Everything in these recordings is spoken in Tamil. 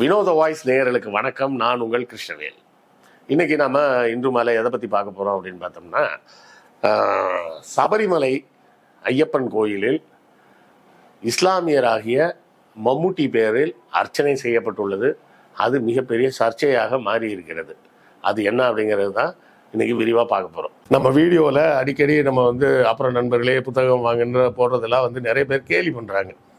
வினோத வாய்ஸ் நேயர்களுக்கு வணக்கம். நான் உங்கள் கிருஷ்ணவேல். இன்னைக்கு நாம இன்று மாலை எதை பத்தி பார்க்க போறோம் அப்படின்னு பார்த்தோம்னா சபரிமலை ஐயப்பன் கோயிலில் இஸ்லாமியராகிய மம்முட்டி பேரில் அர்ச்சனை செய்யப்பட்டுள்ளது. அது மிகப்பெரிய சர்ச்சையாக மாறி இருக்கிறது அது என்ன அப்படிங்கிறது தான் இன்னைக்கு விரிவாக பார்க்க போகிறோம் நம்ம வீடியோவில் அடிக்கடி நம்ம வந்து அப்புறம் நண்பர்களே புத்தகம் வாங்குன்ற போடுறதெல்லாம் வந்து நிறைய பேர் கேலி பண்ணுறாங்க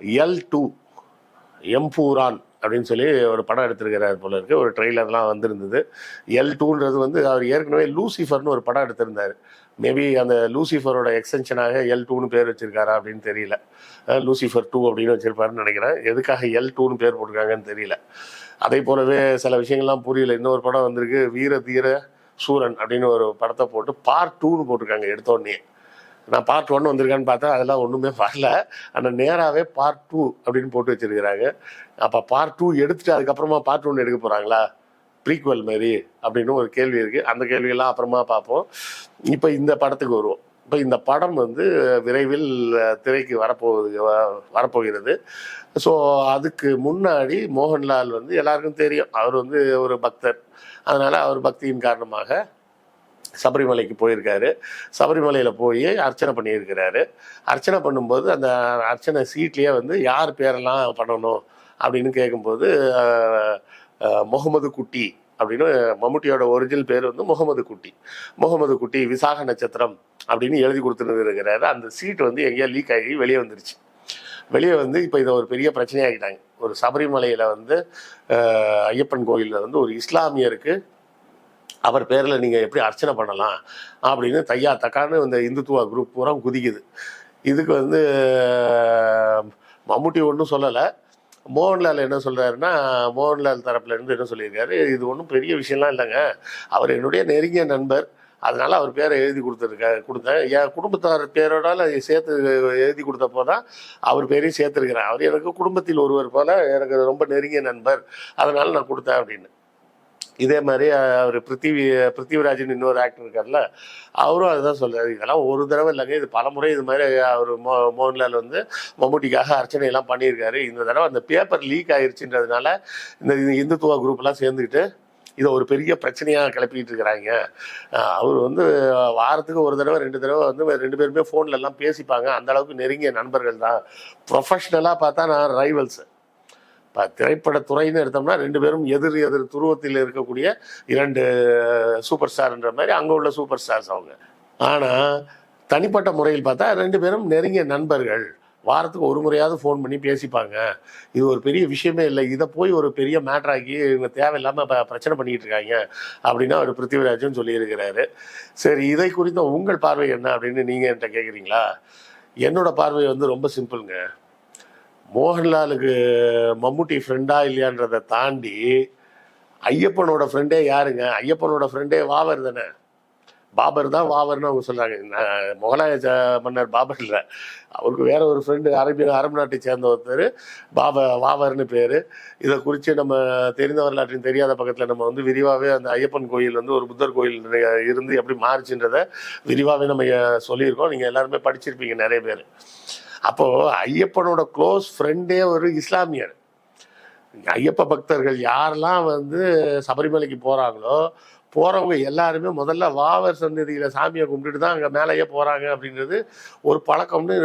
எல் டூ எம்பூரான் அப்படின்னு சொல்லி ஒரு படம் எடுத்திருக்கிறார் போல இருக்கு. ஒரு ட்ரெய்லர்லாம் வந்திருந்தது. எல் டூன்றது வந்து அவர் ஏற்கனவே லூசிஃபர்னு ஒரு படம் எடுத்திருந்தார். மேபி அந்த லூசிஃபரோட எக்ஸ்டென்ஷனாக எல் டூன்னு பேர் வச்சிருக்காரா அப்படின்னு தெரியல. லூசிஃபர் டூ அப்படின்னு வச்சிருப்பாருன்னு நினைக்கிறேன். எதுக்காக எல் டூன்னு பேர் போட்டிருக்காங்கன்னு தெரியல. அதே போலவே சில விஷயங்கள்லாம் புரியல. இன்னொரு படம் வந்திருக்கு வீர தீர சூரன் அப்படின்னு ஒரு படத்தை போட்டு பார்ட் டூன்னு போட்டிருக்காங்க எடுத்தோடனே. நான் பார்ட் ஒன் வந்திருக்கான்னு பார்த்தா அதெல்லாம் ஒன்றுமே வரல. ஆனால் நேராகவே பார்ட் டூ அப்படின்னு போட்டு வச்சிருக்கிறாங்க. அப்போ பார்ட் டூ எடுத்துட்டு அதுக்கப்புறமா பார்ட் ஒன் எடுக்க போகிறாங்களா ப்ரீக்வல் மாதிரி அப்படின்னு ஒரு கேள்வி இருக்குது அந்த கேள்வியெல்லாம் அப்புறமா பார்ப்போம். இப்போ இந்த படத்துக்கு வருவோம். இப்போ இந்த படம் வந்து விரைவில் திரைக்கு வரப்போகுது வரப்போகிறது. ஸோ அதுக்கு முன்னாடி மோகன்லால் வந்து எல்லாருக்கும் தெரியும். அவர் வந்து ஒரு பக்தர். அதனால் அவர் பக்தியின் காரணமாக சபரிமலைக்கு போயிருக்காரு. சபரிமலையில் போய் அர்ச்சனை பண்ணியிருக்கிறாரு. அர்ச்சனை பண்ணும்போது அந்த அர்ச்சனை சீட்லேயே வந்து யார் பேரெல்லாம் பண்ணணும் அப்படின்னு கேட்கும்போது முகமது குட்டி அப்படின்னு மம்முட்டியோட ஒரிஜினல் பேர் வந்து முகமது குட்டி. முகமது குட்டி விசாக நட்சத்திரம் அப்படின்னு எழுதி கொடுத்துட்டு இருக்கிறாரு. அந்த சீட் வந்து எங்கேயோ லீக் ஆகி வெளியே வந்துருச்சு. வெளியே வந்து இப்போ இதை ஒரு பெரிய பிரச்சனையாகிட்டாங்க ஒரு சபரிமலையில் வந்து ஐயப்பன் கோயிலில் வந்து ஒரு இஸ்லாமியருக்கு அவர் பேரில் நீங்கள் எப்படி அர்ச்சனை பண்ணலாம் அப்படின்னு தையா தக்கான்னு இந்த இந்துத்துவா குரூப் பூரா குதிக்குது. இதுக்கு வந்து மம்முட்டி ஒன்றும் சொல்லலை. மோகன்லால் என்ன சொல்கிறாருன்னா மோகன்லால் தரப்பில் இருந்து என்ன சொல்லியிருக்காரு? இது ஒன்றும் பெரிய விஷயம்லாம் இல்லைங்க. அவர் என்னுடைய நெருங்கிய நண்பர். அதனால் அவர் பேரை எழுதி கொடுத்துருக்க கொடுத்தேன். என் குடும்பத்தார் பேரோட சேர்த்து எழுதி கொடுத்தப்போ தான் அவர் பேரையும் சேர்த்துருக்கிறேன் அவர் எனக்கு குடும்பத்தில் ஒருவர் போல் எனக்கு ரொம்ப நெருங்கிய நண்பர். அதனால் நான் கொடுத்தேன் அப்படின்னு. இதே மாதிரி அவர் பிருத்திவி பிருத்திவிராஜன் இன்னொரு ஆக்டர் இருக்கார்ல அவரும் அதுதான் சொல்றாரு. இதெல்லாம் ஒரு தடவை இல்லைங்க இது பல முறை இது மாதிரி அவர் மோ மோகன்லால் வந்து மம்முட்டிக்காக அர்ச்சனை எல்லாம் பண்ணியிருக்காரு. இந்த தடவை அந்த பேப்பர் லீக் ஆயிருச்சுன்றதுனால இந்த இந்துத்துவா குரூப்லாம் சேர்ந்துக்கிட்டு இதை ஒரு பெரிய பிரச்சனையாக கிளப்பிக்கிட்டு இருக்கிறாங்க. அவர் வந்து வாரத்துக்கு ஒரு தடவை ரெண்டு தடவை வந்து ரெண்டு பேருமே ஃபோன்லலாம் பேசிப்பாங்க. அந்த அளவுக்கு நெருங்கிய நண்பர்கள் தான். ப்ரொஃபஷ்னலாக பார்த்தா நான் ரைவல்ஸு இப்போ திரைப்படத்துறைன்னு எடுத்தோம்னா ரெண்டு பேரும் எதிர் எதிர் துருவத்தில் இருக்கக்கூடிய இரண்டு சூப்பர் ஸ்டார்ன்ற மாதிரி அங்கே உள்ள சூப்பர் ஸ்டார்ஸ் அவங்க. ஆனால் தனிப்பட்ட முறையில் பார்த்தா ரெண்டு பேரும் நெருங்கிய நண்பர்கள். வாரத்துக்கு ஒரு முறையாவது ஃபோன் பண்ணி பேசிப்பாங்க. இது ஒரு பெரிய விஷயமே இல்லை. இதை போய் ஒரு பெரிய மேட்ராக்கி இவங்க தேவையில்லாமல் இப்போ பிரச்சனை பண்ணிக்கிட்டு இருக்காங்க அப்படின்னு அவர் பிருத்திவிராஜன் சொல்லியிருக்கிறாரு. சரி இதை குறித்த உங்கள் பார்வை என்ன அப்படின்னு நீங்கள் என்கிட்ட கேட்குறீங்களா என்னோட பார்வை வந்து ரொம்ப சிம்பிளுங்க மோகன்லாலுக்கு மம்முட்டி ஃப்ரெண்டா இல்லையான்றதை தாண்டி ஐயப்பனோட ஃப்ரெண்டே யாருங்க? ஐயப்பனோட ஃப்ரெண்டே வாவர் தானே? பாபர் தான் வாவர்னு அவங்க சொல்கிறாங்க முகலாய மன்னர் பாபர் இல்லை. அவருக்கு வேற ஒரு ஃப்ரெண்டு அரபி அரபு நாட்டை சேர்ந்த ஒருத்தர் பாப வாவர்னு பேர். இதை குறித்து நம்ம தெரிந்த வரலாற்றின் தெரியாத பக்கத்தில் நம்ம வந்து விரிவாகவே அந்த ஐயப்பன் கோயில் வந்து ஒரு புத்தர் கோயில் இருந்து எப்படி மாறுச்சுன்றதை விரிவாகவே நம்ம சொல்லியிருக்கோம். நீங்கள் எல்லாருமே படிச்சிருப்பீங்க நிறைய பேர். அப்போது ஐயப்பனோட க்ளோஸ் ஃப்ரெண்டே ஒரு இஸ்லாமியர். ஐயப்ப பக்தர்கள் யாரெல்லாம் வந்து சபரிமலைக்கு போகிறாங்களோ போகிறவங்க எல்லாருமே முதல்ல வாவர் சன்னதியில் சாமியை கும்பிட்டுட்டு தான் அங்கே மேலேயே போகிறாங்க அப்படின்றது ஒரு பழக்கம்னு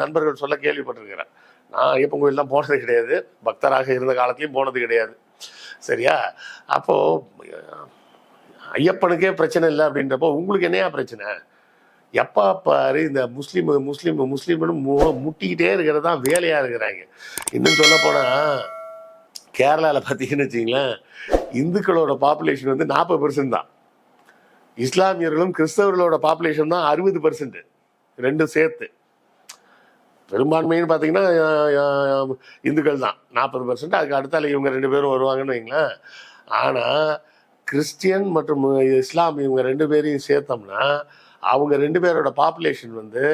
நண்பர்கள் சொல்ல கேள்விப்பட்டிருக்கிறேன். நான் ஐயப்பன் கோயிலெலாம் போனது கிடையாது. பக்தராக இருந்த காலத்துலையும் போனது கிடையாது. சரியா? அப்போது ஐயப்பனுக்கே பிரச்சனை இல்லை அப்படின்றப்போ உங்களுக்கு என்னையா பிரச்சனை? எப்பா பாரு இந்த முஸ்லீம் முஸ்லீம் முஸ்லீம்னு மு- முட்டிக்கிட்டே இருக்கிறது தான் வேலையா இருக்கிறாங்க. இன்னும் சொல்ல போனா கேரளாவில் பார்த்தீங்கன்னு வச்சிங்களேன் இந்துக்களோட பாப்புலேஷன் வந்து நாற்பது பெர்சன்ட் தான். இஸ்லாமியர்களும் கிறிஸ்தவர்களோட பாப்புலேஷன் தான் அறுபது பெர்சன்ட் ரெண்டும் சேர்த்து. பெரும்பான்மைன்னு பார்த்தீங்கன்னா இந்துக்கள் தான். நாற்பது பர்சன்ட் அதுக்கு அடுத்தால இவங்க ரெண்டு பேரும் வருவாங்கன்னு வைங்களேன். ஆனால் கிறிஸ்டியன் மற்றும் இஸ்லாம் இவங்க ரெண்டு பேரையும் சேர்த்தோம்னா அவங்க ரெண்டு பேரோட பாப்புலேஷன் வந்து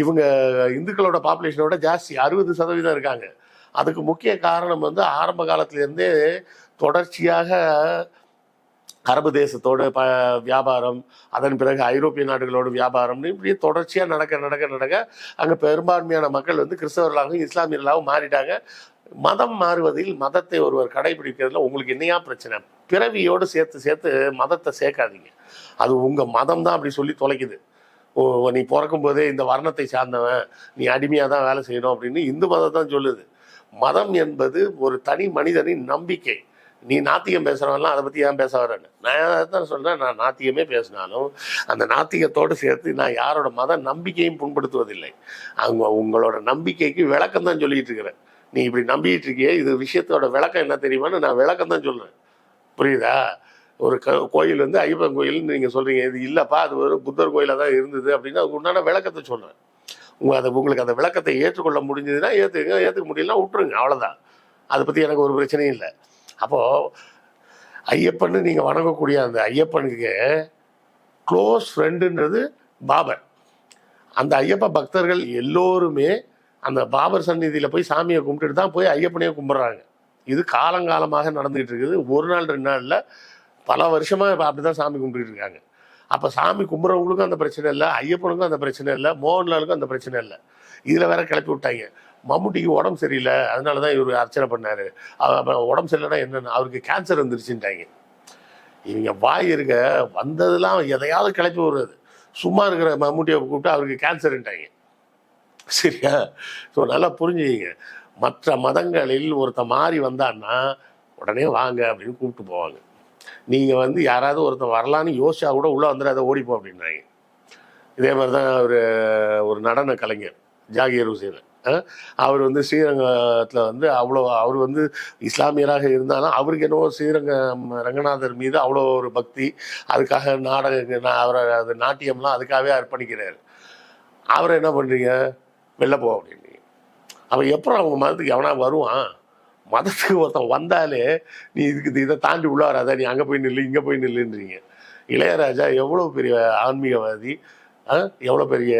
இவங்க இந்துக்களோட பாப்புலேஷனோட ஜாஸ்தி அறுபது சதவீதம் இருக்காங்க. அதுக்கு முக்கிய காரணம் வந்து ஆரம்ப காலத்திலேருந்தே தொடர்ச்சியாக அரபு தேசத்தோட ப வியாபாரம் அதன் பிறகு ஐரோப்பிய நாடுகளோட வியாபாரம் இப்படியே தொடர்ச்சியாக நடக்க நடக்க நடக்க அங்கே பெரும்பான்மையான மக்கள் வந்து கிறிஸ்தவர்களாகவும் இஸ்லாமியர்களாகவும் மாறிட்டாங்க. மதம் மாறுவதில் மதத்தை ஒருவர் கடைபிடிக்கிறதுல உங்களுக்கு என்னையா பிரச்சனை? பிறவியோடு சேர்த்து சேர்த்து மதத்தை சேர்க்காதீங்க. அது உங்கள் மதம் தான் அப்படி சொல்லி தொலைக்குது. ஓ நீ பிறக்கும் போதே இந்த வர்ணத்தை சார்ந்தவன் நீ அடிமையாக தான் வேலை செய்யணும் அப்படின்னு இந்து மதம் தான் சொல்லுது. மதம் என்பது ஒரு தனி மனிதனின் நம்பிக்கை. நீ நாத்திகம் பேசுகிறவன்லாம் அதை பற்றி ஏன் பேச வரேன்னு நான் தான் சொல்கிறேன் நான் நாத்திகமே பேசினாலும் அந்த நாத்திகத்தோடு சேர்த்து நான் யாரோட மத நம்பிக்கையும் புண்படுத்துவதில்லை. அவங்க உங்களோட நம்பிக்கைக்கு விளக்கம் தான் சொல்லிகிட்டு இருக்கிறேன். நீ இப்படி நம்பிட்டு இருக்கியே இது விஷயத்தோட விளக்கம் என்ன தெரியுமான்னு நான் விளக்கம் தான் சொல்கிறேன் புரியுதா? ஒரு க கோயில் வந்து ஐயப்பன் கோயில்னு நீங்கள் சொல்கிறீங்க இது இல்லைப்பா அது ஒரு புத்தர் கோயிலாக தான் இருந்தது அப்படின்னா அதுக்கு உண்டான விளக்கத்தை சொல்கிறேன் உங்கள் அதை உங்களுக்கு அந்த விளக்கத்தை ஏற்றுக்கொள்ள முடிஞ்சதுன்னா ஏற்றுங்க ஏற்றுக்க முடியலன்னா விட்டுருங்க அவ்வளோதான் அதை பற்றி எனக்கு ஒரு பிரச்சனையும் இல்லை. அப்போது ஐயப்பன்னு நீங்கள் வணங்கக்கூடிய அந்த ஐயப்பனுக்கு க்ளோஸ் ஃப்ரெண்டுன்றது பாபர். அந்த ஐயப்ப பக்தர்கள் எல்லோருமே அந்த பாபர் சந்நிதியில் போய் சாமியை கும்பிட்டுட்டு தான் போய் ஐயப்பனையே கும்பிட்றாங்க. இது காலங்காலமாக நடந்துகிட்டு இருக்குது ஒரு நாள் ரெண்டு நாளில் பல வருஷமாக இப்போ அப்படி தான் சாமி கும்பிட்டுட்டு இருக்காங்க அப்போ சாமி கும்பிட்றவங்களுக்கும் அந்த பிரச்சனை இல்லை ஐயப்பனுக்கும் அந்த பிரச்சனை இல்லை மோகன்லாலுக்கும் அந்த பிரச்சனை இல்லை. இதில் வேற கிளப்பி விட்டாங்க. மம்முட்டிக்கு உடம்பு சரியில்லை அதனால தான் இவர் அர்ச்சனை பண்ணார். அப்புறம் உடம்பு சரியில்லைன்னா என்னென்ன? அவருக்கு கேன்சர் வந்துருச்சுட்டாங்க இவங்க வாய் இருக்க வந்ததெல்லாம் எதையாவது கிளப்பி விடுறது. சும்மா இருக்கிற மம்முட்டியை கூப்பிட்டு அவருக்கு கேன்சர்ன்ட்டாங்க சரியா? ஸோ நல்லா புரிஞ்சுக்கிங்க. மற்ற மதங்களில் ஒருத்த மாறி வந்தான்னா உடனே வாங்க அப்படின்னு கூப்பிட்டு போவாங்க. நீங்கள் வந்து யாராவது ஒருத்தன் வரலான்னு யோசிச்சா கூட உள்ளே வந்துடாத ஓடிப்போம் அப்படின்றாங்க. இதே மாதிரி தான் ஒரு ஒரு நடன கலைஞர் ஜாகிர் ஹுசேன். அவர் வந்து ஸ்ரீரங்கத்தில் வந்து அவ்வளோ அவர் வந்து இஸ்லாமியராக இருந்தாலும் அவருக்கு என்னவோ ஸ்ரீரங்கம் ரங்கநாதர் மீது அவ்வளோ ஒரு பக்தி அதுக்காக நாடக அவரை அது நாட்டியம்லாம் அதுக்காகவே அர்ப்பணிக்கிறார். அவரை என்ன பண்ணுறீங்க வெளில போ அப்படின்னு. அவன் எப்போ அவங்க மதத்துக்கு எவனா வருவான்? மதத்துக்கு ஒருத்தன் வந்தாலே நீ இதுக்கு இதை தாண்டி உள்ள வராத நீ அங்கே போய் நில்லு இங்கே போய் நில்லுன்றீங்க. இளையராஜா எவ்வளோ பெரிய ஆன்மீகவாதி எவ்வளோ பெரிய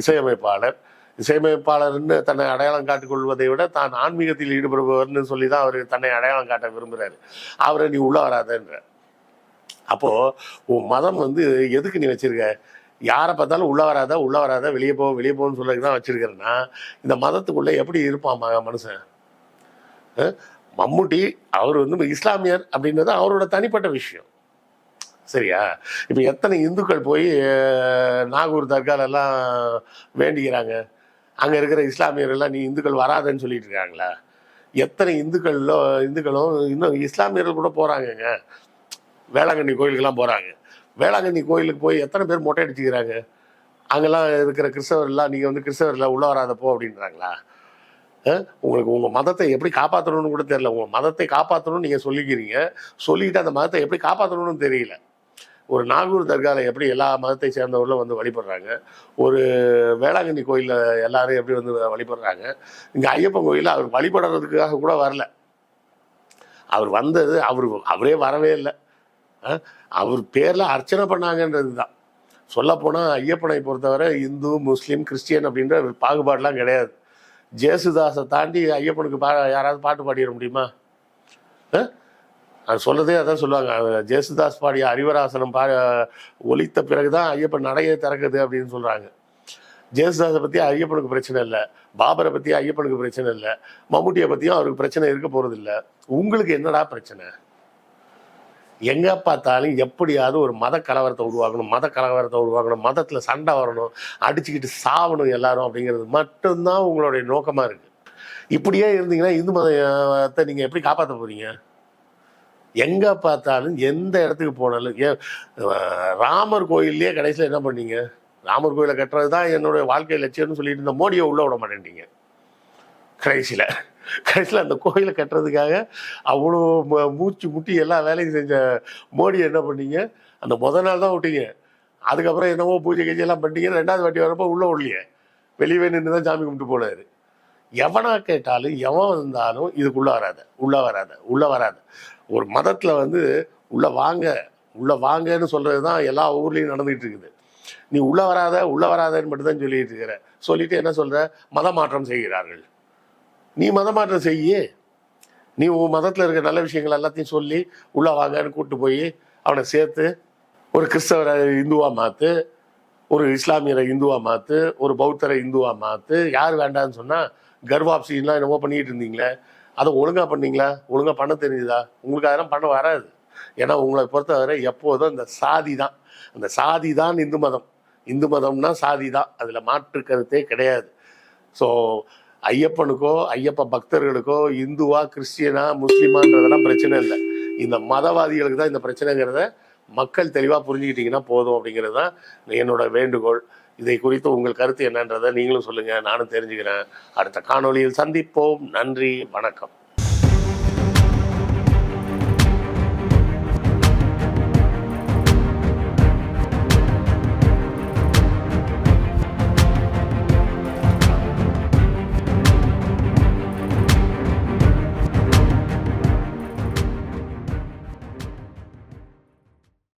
இசையமைப்பாளர். இசையமைப்பாளர்னு தன்னை அடையாளம் காட்டிக்கொள்வதை விட தான் ஆன்மீகத்தில் ஈடுபடுபவர்னு சொல்லி தான் அவர் தன்னை அடையாளம் காட்ட விரும்புகிறாரு அவரை நீ உள்ள வராதன்ற. அப்போது உன் மதம் வந்து எதுக்கு நீ வச்சிருக்க? யாரை பார்த்தாலும் உள்ளே வராத உள்ளே வராத வெளியே போ வெளியே போகணும்னு சொல்றதுக்கு தான் வச்சிருக்கிறேன்னா இந்த மதத்துக்குள்ளே எப்படி இருப்பான் மனுஷன்? மம்முட்டி அவர் வந்து இஸ்லாமியர் அப்படின்றது அவரோட தனிப்பட்ட விஷயம். சரியா? இப்போ எத்தனை இந்துக்கள் போய் நாகூர் தர்காலெல்லாம் வேண்டிக்கிறாங்க? அங்கே இருக்கிற இஸ்லாமியர்கள்லாம் நீ இந்துக்கள் வராதன்னு சொல்லிட்டு இருக்காங்களா? எத்தனை இந்துக்களோ இந்துக்களும் இன்னும் இஸ்லாமியர்கள் கூட போகிறாங்கங்க வேளாங்கண்ணி கோயிலுக்கெல்லாம் போகிறாங்க வேளாங்கண்ணி கோயிலுக்கு போய் எத்தனை பேர் மொட்டை அடிச்சுக்கிறாங்க? அங்கெல்லாம் இருக்கிற கிறிஸ்தவர்லாம் நீங்கள் வந்து கிறிஸ்தவரில் உள்ள வராத போ அப்படின்றாங்களா உங்களுக்கு உங்கள் மதத்தை எப்படி காப்பாற்றணும்னு கூட தெரியல. உங்கள் மதத்தை காப்பாற்றணும்னு நீங்கள் சொல்லிக்கிறீங்க. சொல்லிக்கிட்டு அந்த மதத்தை எப்படி காப்பாற்றணும்னு தெரியல. ஒரு நாகூர் தர்காவில் எப்படி எல்லா மதத்தை சேர்ந்தவர்களும் வந்து வழிபடுறாங்க. ஒரு வேளாங்கண்ணி கோயிலில் எல்லாரும் எப்படி வந்து வழிபடுறாங்க. இங்கே ஐயப்பன் கோயிலில் அவர் வழிபடுறதுக்காக கூட வரல. அவர் வந்தது அவர் அவரே வரவே இல்லை. அவர் பேரில் அர்ச்சனை பண்ணாங்கன்றது தான். சொல்லப்போனால் ஐயப்பனை பொறுத்தவரை இந்து முஸ்லீம் கிறிஸ்டியன் அப்படின்ற ஒரு கிடையாது. ஜேசுதாஸை தாண்டி ஐயப்பனுக்கு பா யாராவது பாட்டு பாடிட முடியுமா? அது சொல்லதே அதான் சொல்லுவாங்க. ஜேசுதாஸ் பாடிய அறிவராசனம் பா ஒலித்த பிறகு தான் ஐயப்பன் நடையை திறக்குது அப்படின்னு சொல்கிறாங்க ஜேசுதாஸை பற்றி ஐயப்பனுக்கு பிரச்சனை இல்லை. பாபரை பற்றி ஐயப்பனுக்கு பிரச்சனை இல்லை. மம்முட்டியை பற்றியும் அவருக்கு பிரச்சனை இருக்க போகிறது இல்லை உங்களுக்கு என்னடா பிரச்சனை? எங்கே பார்த்தாலும் எப்படியாவது ஒரு மத கலவரத்தை உருவாக்கணும் மத கலவரத்தை உருவாக்கணும் மதத்தில் சண்டை வரணும் அடிச்சுக்கிட்டு சாவணும் எல்லாரும் அப்படிங்கிறது மட்டும்தான் உங்களுடைய நோக்கமாக இருக்குது இப்படியே இருந்தீங்கன்னா இந்து மதத்தை நீங்கள் எப்படி காப்பாற்ற போகிறீங்க எங்கே பார்த்தாலும் எந்த இடத்துக்கு போனாலும் ஏன் ராமர் கோயிலே கடைசியில் என்ன பண்ணீங்க? ராமர் கோயிலை கட்டுறது தான் என்னுடைய வாழ்க்கை லட்சியம்னு சொல்லிட்டு இருந்த மோடியை உள்ளே விட மாட்டேன்ட்டீங்க. கடைசியில். கடைசியில் அந்த கோயிலை கட்டுறதுக்காக அவ்வளோ மூச்சு முட்டி எல்லா வேலையும் செஞ்ச மோடி என்ன பண்ணீங்க? அந்த முத நாள் தான் விட்டீங்க. அதுக்கப்புறம் என்னவோ பூஜை கீஜை எல்லாம் பண்ணிட்டீங்க ரெண்டாவது வாட்டி வரப்போ உள்ளே விடலையே. வெளியே நின்று தான் சாமி கும்பிட்டு போனார். எவனா கேட்டாலும் எவன் வந்தாலும் இதுக்குள்ள வராத. உள்ளே வராத. உள்ளே வராத. ஒரு மதத்தில் வந்து உள்ளே வாங்க. உள்ளே வாங்கன்னு சொல்கிறது தான் எல்லா ஊர்லேயும் நடந்துகிட்டு இருக்குது. நீ உள்ளே வராத உள்ளே வராதன்னு மட்டும் தான் சொல்லிட்டு இருக்கிற. சொல்லிட்டு என்ன சொல்கிற மத மாற்றம் செய்கிறார்கள். நீ மதமாற்றம் செய்யி. நீ உன் மதத்தில் இருக்க நல்ல விஷயங்கள் எல்லாத்தையும் சொல்லி உள்ள வாங்கன்னு கூப்பிட்டு போய் அவனை சேர்த்து ஒரு கிறிஸ்தவரை இந்துவாக மாற்று ஒரு இஸ்லாமியரை இந்துவாக மாற்று ஒரு பௌத்தரை இந்துவாக மாற்று யார் வேண்டாம்னு சொன்னால் கர்வாப்சின்லாம் என்னமோ பண்ணிட்டு இருந்தீங்களே அதை ஒழுங்காக பண்ணீங்களா? ஒழுங்காக பண்ண தெரிஞ்சுதா? உங்களுக்கு அதெல்லாம் பண்ண வராது. ஏன்னா உங்களை பொறுத்தவரை எப்போதும் இந்த சாதி தான். அந்த சாதி தான் இந்து மதம். இந்து மதம்னா சாதி தான். அதில் மாற்று கருத்தே கிடையாது. ஸோ ஐயப்பனுக்கோ ஐயப்ப பக்தர்களுக்கோ இந்துவா கிறிஸ்டியனா முஸ்லீமான்றதெல்லாம் பிரச்சனை இல்லை. இந்த மதவாதிகளுக்கு தான் இந்த பிரச்சனைங்கிறத மக்கள் தெளிவாக புரிஞ்சுக்கிட்டீங்கன்னா போதும் அப்படிங்கிறது தான் என்னோட வேண்டுகோள். இதை குறித்து உங்கள் கருத்து என்னன்றதை நீங்களும் சொல்லுங்கள் நானும் தெரிஞ்சுக்கிறேன். அடுத்த காணொளியில் சந்திப்போம். நன்றி வணக்கம்.